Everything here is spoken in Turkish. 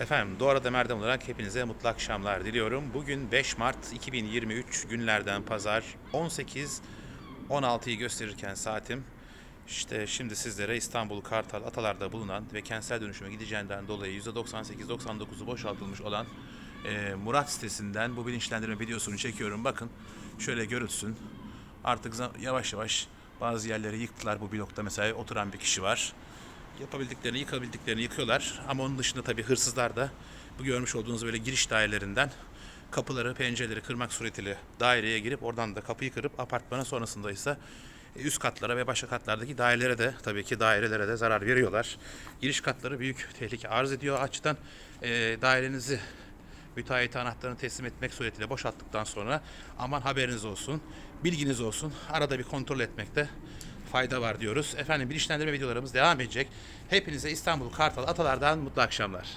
Efendim Doğru Demer'den olarak hepinize mutlu akşamlar diliyorum. Bugün 5 Mart 2023 günlerden pazar 18 16'yı gösterirken saatim işte şimdi sizlere İstanbul Kartal Atalar'da bulunan ve kentsel dönüşüme gideceğinden dolayı %98-99'u boşaltılmış olan e, Murat sitesinden bu bilinçlendirme videosunu çekiyorum. Bakın şöyle görülsün. Artık yavaş yavaş bazı yerleri yıktılar. Bu blokta mesela oturan bir kişi var yapabildiklerini, yıkabildiklerini yıkıyorlar. Ama onun dışında tabii hırsızlar da bu görmüş olduğunuz böyle giriş dairelerinden kapıları, pencereleri kırmak suretiyle daireye girip oradan da kapıyı kırıp apartmana sonrasında ise e, üst katlara ve başka katlardaki dairelere de tabii ki dairelere de zarar veriyorlar. Giriş katları büyük tehlike arz ediyor. Açıdan e, dairenizi müteahhite anahtarını teslim etmek suretiyle boşalttıktan sonra aman haberiniz olsun, bilginiz olsun. Arada bir kontrol etmekte fayda var diyoruz. Efendim bilinçlendirme videolarımız devam edecek. Hepinize İstanbul Kartal Atalar'dan mutlu akşamlar.